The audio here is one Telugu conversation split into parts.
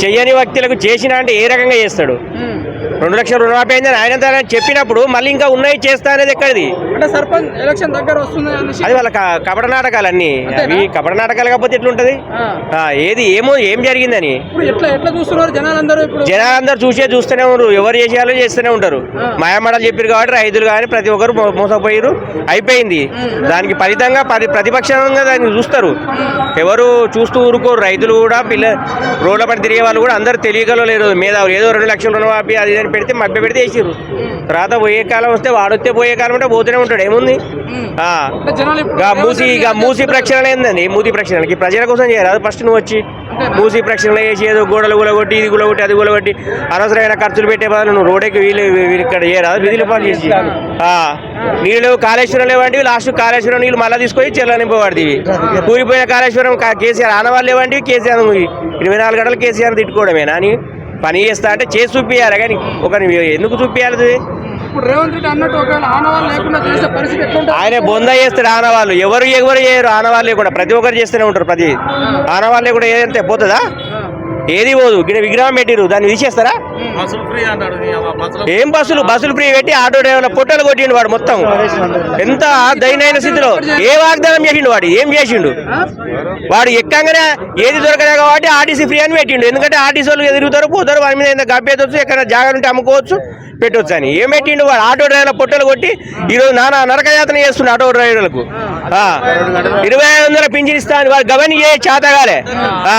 చెయ్యని వ్యక్తులకు చేసిన అంటే ఏ రకంగా చేస్తాడు? రెండు లక్షల రుణమాఫీ అయిందని ఆయన చెప్పినప్పుడు మళ్ళీ ఇంకా ఉన్నాయి చేస్తా అనేది ఎక్కడిది? అంటే సర్పంచ్ ఎలక్షన్ దగ్గర వస్తుంది అది వాళ్ళ క- కపట నాటకాలు అన్ని అవి కపట నాటకాలు కాకపోతే ఎట్లుంటది? ఏది ఏమో ఏం జరిగిందని. ఎట్లా ఎట్లా చూస్తున్నారు జనాలందరూ ఇప్పుడు? జనాలందరూ చూసే చూస్తూనే ఉంటారు ఎవరు చేసేయాలో చేస్తూనే ఉంటారు. మాయమాటలు చెప్పారు కాబట్టి రైతులు కానీ ప్రతి ఒక్కరు మోసపోయారు. అయిపోయింది. దానికి ఫలితంగా పరి ప్రతిపక్షంగా దాన్ని చూస్తారు. ఎవరు చూస్తూ ఊరుకోరు. రైతులు కూడా పిల్ల రోడ్ల పడి తిరిగే వాళ్ళు కూడా అందరూ తెలియగలో లేరు మేధావులు ఏదో రెండు లక్షల రుణమాఫీ అది పెడితే మభ్య పెడితే వేసిర్రు. తర్వాత పోయే కాలం వస్తే వాడొస్తే పోయే కాలం అంటే పోతూనే ఉంటాడు ఏముంది? మూసి ఇక మూసి ప్రక్షాళన ఏందండి? మూసి ప్రక్షాళనకి ప్రజల కోసం చేయరాదు ఫస్ట్ నువ్వు వచ్చి. మూసి ప్రక్షాళన చేసి ఏదో గోడలు గులగొట్టి ఇది గులగొట్టి అది గులగొట్టి అనవసరమైన ఖర్చులు పెట్టే బదులు నువ్వు రోడ్డుకి వీలు వీలు ఇక్కడ చేయరాదు విధులు పాలు చేసి. ఆ. నీళ్ళు కాళేశ్వరం లేవంటివి లాస్ట్ కాళేశ్వరం నీళ్ళు మళ్ళీ తీసుకొని చెల్లనిపోవాడివి కూలిపోయిన కాళేశ్వరం కేసీఆర్ ఆనవాళ్ళు లేవంటివి కేసీఆర్ ఇరవై నాలుగు గంటలు కేసీఆర్ తిట్టుకోవడమేనా అని? పని చేస్తా అంటే చేసి చూపియాలి కానీ ఒక ఎందుకు చూపియాలి ఇది? ఇప్పుడు రేవంత్ రెడ్డి అన్నట్టు ఒకవేళ ఆనవాళ్ళు లేకుండా చేసే పరిస్థితి ఎట్లుంటుంది? ఆయన బొంద చేస్తాడు ఆనవాళ్ళు. ఎవరు ఎవరు చేయరు ఆనవాళ్ళే కూడా. ప్రతి ఒక్కరు చేస్తూనే ఉంటారు. ప్రతి ఆనవాళ్ళే కూడా ఏదంటే పోతుందా? ఏది పోదు? ఇక్కడ విగ్రహం పెట్టిరు దాన్ని తీసేస్తారా ఏం బస్సులు? బస్సులు ఫ్రీ పెట్టి ఆటో డ్రైవర్ల పొట్టలు కొట్టిండు వాడు మొత్తం. ఎంత దైనైన స్థితిలో. ఏ వాగ్దానం చేసిండు వాడు? ఏం చేసిండు? వాడు ఎక్కంగానే ఏది దొరకలే కాబట్టి ఆర్టీసీ ఫ్రీ అని పెట్టిండు. ఎందుకంటే ఆర్టీసీ వాళ్ళు ఎదుగుతారు పోతారు వారి మీద ఎంత గబ్బేదొచ్చు ఎక్కడ జాగా ఉంటే అమ్ముకోవచ్చు పెట్టొచ్చు అని. ఏం పెట్టిండు వాడు? ఆటో డ్రైవర్ల పొట్టలు కొట్టి ఈరోజు నానా నరకయాతన చేస్తుండు ఆటో డ్రైవర్లకు. ఇరవై ఐదు వందల పింఛన్ ఇస్తాను వాడు గవని ఏ చేతగాలే ఆ,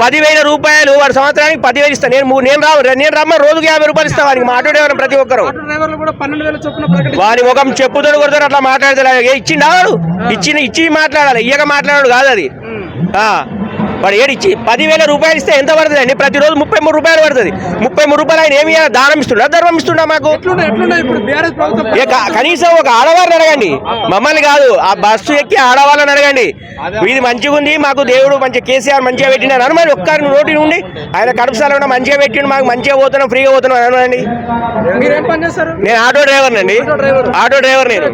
పదివేల రూపాయలు వాడు సంవత్సరానికి పదివేలు ఇస్తాను నేను నేను రా నేను రమ్మ రోజుకి యాభై రూపాయలు ఇస్తాను వానికి మా ఆటో డ్రైవర్ ప్రతి ఒక్కరు. వాని ముఖం చెప్పుతోడు కొడతారు అట్లా మాట్లాడతాడు ఏ ఇచ్చిండు వాడు? ఇచ్చిన ఇచ్చి మాట్లాడాలి. ఇయ్యక మాట్లాడాడు కాదు అది. వాడు ఏడు ఇచ్చి పదివేల రూపాయలు ఇస్తే ఎంత పడుతుంది అండి? ప్రతిరోజు ముప్పై మూడు రూపాయలు పడుతుంది. ముప్పై మూడు రూపాయలు ఆయన ఏమి? దానం ఇస్తుండ? ధర్మం ఇస్తుండ మాకు? కనీసం ఒక ఆడవారిని అడగండి. మమ్మల్ని కాదు ఆ బస్సు ఎక్కి ఆడవాళ్ళని అడగండి. ఇది మంచిగా ఉంది మాకు దేవుడు మంచి కేసీఆర్ మంచిగా పెట్టినాడు అని మరి ఒక్కరి నోటి నుండి ఆయన కడుపుసాల ఉన్న మంచిగా పెట్టిండు మాకు మంచిగా పోతున్నాం ఫ్రీగా పోతున్నాం అని అనండి నేను ఆటో డ్రైవర్ అండి. Auto driver. నేను?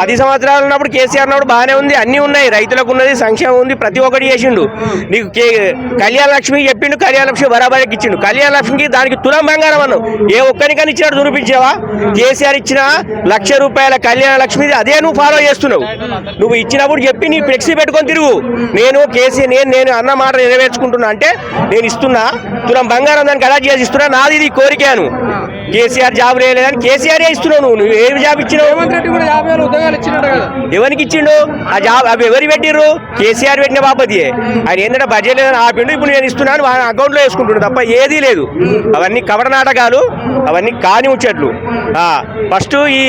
పది సంవత్సరాలు ఉన్నప్పుడు కేసీఆర్ ఉన్నప్పుడు బాగానే ఉంది అన్నీ ఉన్నాయి. రైతులకు ఉన్నది సంక్షేమం ఉంది ప్రతి ఒక్కటి చేసిండు. నీకు కే కళ్యాణ లక్ష్మి చెప్పిండు కళ్యాణ లక్ష్మి బరాబరికి ఇచ్చిండు. కళ్యాణ లక్ష్మికి దానికి తులం బంగారం అన్నావు. ఏ ఒక్కరికని ఇచ్చినట్టు చూపించావా? కేసీఆర్ ఇచ్చిన లక్ష రూపాయల కళ్యాణ లక్ష్మిది అదే నువ్వు ఫాలో చేస్తున్నావు. నువ్వు ఇచ్చినప్పుడు చెప్పి నీ ఫ్లెక్సీ పెట్టుకొని తిరుగు. నేను కేసీఆర్ నేను నేను అన్న మాట నెరవేర్చుకుంటున్నా అంటే నేను ఇస్తున్నా. తులం బంగారం దానికి అలా చేసి ఇస్తున్నా. నాది ఇది కోరికాను. కేసీఆర్ జాబ్ లేదని కేసీఆర్ ఇస్తున్నావు నువ్వు? నువ్వు ఏమి జాబ్ ఇచ్చినావు? ఎవరికి ఇచ్చిండు? ఆ జాబ్ అవి ఎవరు పెట్టిర్రు? కేసీఆర్ పెట్టిన బాపతి ఆయన ఏంటంటే బడ్జెట్ లేదని ఆపిండు ఇప్పుడు నేను ఇస్తున్నాను అకౌంట్లో వేసుకుంటున్నాడు తప్ప ఏదీ లేదు. అవన్నీ కవడ నాటకాలు అవన్నీ కాని ముచ్చట్లు. ఫస్ట్ ఈ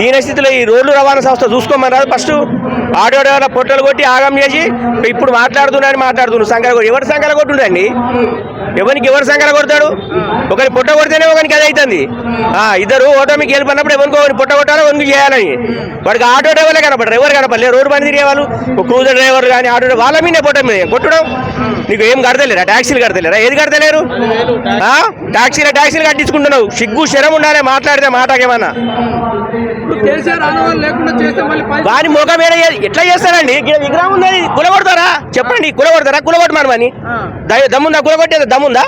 దీనస్థితిలో ఈ రోడ్లు రవాణా సంస్థ చూసుకోమన్నారు. ఫస్ట్ డ్రైవర్ల పొట్టలు కొట్టి ఆగం చేసి ఇప్పుడు మాట్లాడుతున్నారని మాట్లాడుతున్నారు సంకర కొట్టి ఎవరు సంకర కొట్టుండండి? ఎవరికి ఎవరు సంకర కొడతాడు? ఒకరి పొట్ట కొడితేనే ఒకరికి అది అవుతుంది. ఆ, ఇద్దరు ఓటమికి గెలిపినప్పుడు ఎవరికో ఒకరిని పొట్ట కొట్టాలో ఒకరికి చేయాలని. వాడికి ఆటో డ్రైవర్లే కనపడరు ఎవరు కనపడలేదు రోడ్డు పని తిరిగే వాళ్ళు క్రూజర్ డ్రైవర్ కానీ ఆటో డ్రైవర్ వాళ్ళ మీద పొట్ట మీద కొట్టడం. నీకు ఏం కడతలేరా? ట్యాక్సీలు కడతలేరా? ఏది కడతలేరు? ఆ? ట్యాక్సీలు ట్యాక్సీలు కట్టించుకుంటున్నావు. సిగ్గు శరం ఉండాలి మాట్లాడితే మాటకేమన్నా. వాని ముఖం ఏ- ఎట్లా చేస్తారండి? విగ్రహం ఉన్నది కులగొడతారా చెప్పండి కులగొడతారా కులగొట్టమని. దమ్ముందా? కులగొట్టేది దమ్ముందా?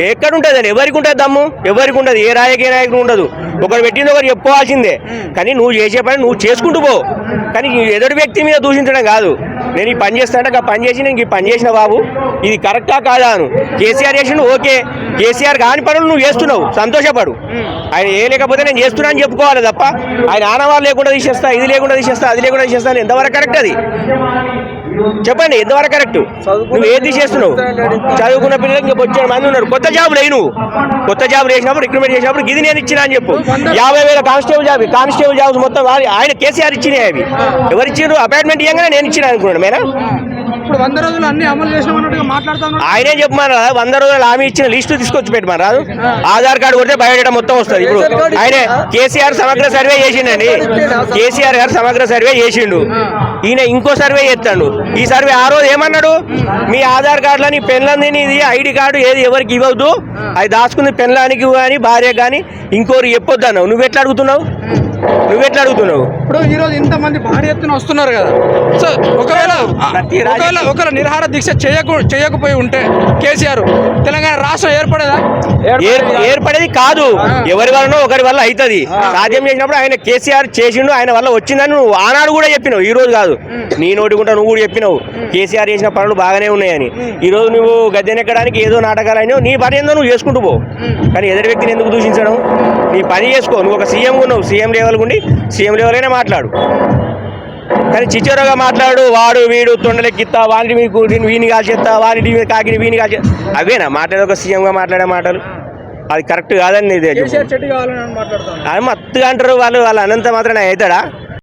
ఎక్కడ ఉంటుందండి ఎవరికి ఉంటుంది దమ్ము? ఎవరికి ఉండదు ఏ రాజకీయ నాయకుడు ఉండదు. ఒకరు పెట్టింది ఒకరు చెప్పుకోవాల్సిందే. కానీ నువ్వు చేసే పని నువ్వు చేసుకుంటూ పో. కానీ ఎదుటి వ్యక్తి మీద దూషించడం కాదు. నేను ఈ పని చేస్తానంటే ఆ పని చేసి నేను ఈ పని చేసిన బాబు. ఇది కరెక్టా కాదా అను. కేసీఆర్ చేసిండు ఓకే. కేసీఆర్ కాని పనులు నువ్వు చేస్తున్నావు. సంతోషపడు. ఆయన ఏ లేకపోతే నేను చేస్తున్నా అని చెప్పుకోవాలి తప్ప ఆయన ఆనవాళ్ళు లేకుండా తీసేస్తా ఇది లేకుండా తీసేస్తా అది లేకుండా తీసేస్తా ఎంతవరకు కరెక్ట్ అది? చెప్పండి ఎంతవరకు కరెక్ట్ నువ్వు ఏది చేస్తున్నావు? చదువుకున్న పిల్లలకి ఇంకా వచ్చే మంది ఉన్నారు. కొత్త జాబ్ లేవు నువ్వు కొత్త జాబ్ వేసినప్పుడు రిక్రూట్మెంట్ చేసినప్పుడు ఇది నేను ఇచ్చినా అని చెప్పు. యాభై వేల కానిస్టేబుల్ జాబ్ కానిస్టేబుల్ జాబ్స్ మొత్తం ఆయన- ఆయన కేసీఆర్ ఇచ్చినాయి అవి. ఎవరు ఇచ్చారు అపాయింట్మెంట్ ఇవ్వగానే నేను ఇచ్చిన అనుకున్నాను మేడం ఇప్పుడు వంద రోజులు అన్ని అమలు చేసినామన్నట్టుగా ఆయనే ఆయనే చెప్పమని వంద రోజులు హామీ ఇచ్చిన లిస్టు తీసుకొచ్చి పెట్టమని రాదు? ఆధార్ కార్డు కొడితే బయోడేటా మొత్తం వస్తుంది. ఇప్పుడు ఆయనే కేసీఆర్ సమగ్ర సర్వే చేసిండండి. కేసీఆర్ గారు సమగ్ర సర్వే చేసిండు. ఈయన ఇంకో సర్వే చేస్తాడు. ఈ సర్వే ఆ రోజు ఏమన్నాడు? మీ ఆధార్ కార్డులో నీ పెన్లంది ఇది ఐడి కార్డు ఏది ఎవరికి ఇవ్వద్దు. అది దాచుకుంది పెన్లానికి కానీ భార్య కానీ ఇంకోరు చెప్పొద్దు అన్నావు. నువ్వు ఎట్లా అడుగుతున్నావు? నువ్వెట్లా అడుగుతున్నావు? ఇప్పుడు ఈ రోజు ఇంత మంది భారీ ఎత్తున వస్తున్నారు కదా. సో రాజకీయ- ఒకవేళ ఒకవేళ నిరహార దీక్ష చేయకు చేయకపోయి ఉంటే కేసీఆర్ తెలంగాణ రాష్ట్రం ఏర్పడేదా? ఏర్- ఏర్పడేది కాదు. ఎవరి వలనో ఒకరి వల్ల అవుతుంది సాధ్యం చేసినప్పుడు ఆయన కేసీఆర్ చేసిండు ఆయన వల్ల వచ్చిందని నువ్వు ఆనాడు కూడా చెప్పినావు ఈ రోజు కాదు. నీ నోటి గుంట నువ్వు కూడా చెప్పినావు. కేసీఆర్ చేసిన పనులు బాగానే ఉన్నాయని. ఈ రోజు నువ్వు గద్దెనెక్కడానికి ఏదో నాటకాలు అయినావు నీ పని ఏందో నువ్వు చేసుకుంటూ పో. కానీ ఎదుటి వ్యక్తిని ఎందుకు దూషించడం? నీ పని చేసుకో. నువ్వు ఒక సీఎం ఉన్నావు. సీఎం లెవెల్ ఉండి సీఎం లెవెల్ మాట్లాడు. కానీ చిచ్చోరగా మాట్లాడు వాడు వీడు తొండలెక్కిస్తా వాని మీకు వీని కాల్చేస్తా మీద కాకిని వీని కాల్చే అవేనా? మాట్లాడే ఒక సీఎంగా మాట్లాడే మాటలు. అది కరెక్ట్ కాదని ఇది. అది మత్తుగా అంటారు వాళ్ళు వాళ్ళు అనంత మాత్రం అవుతాడా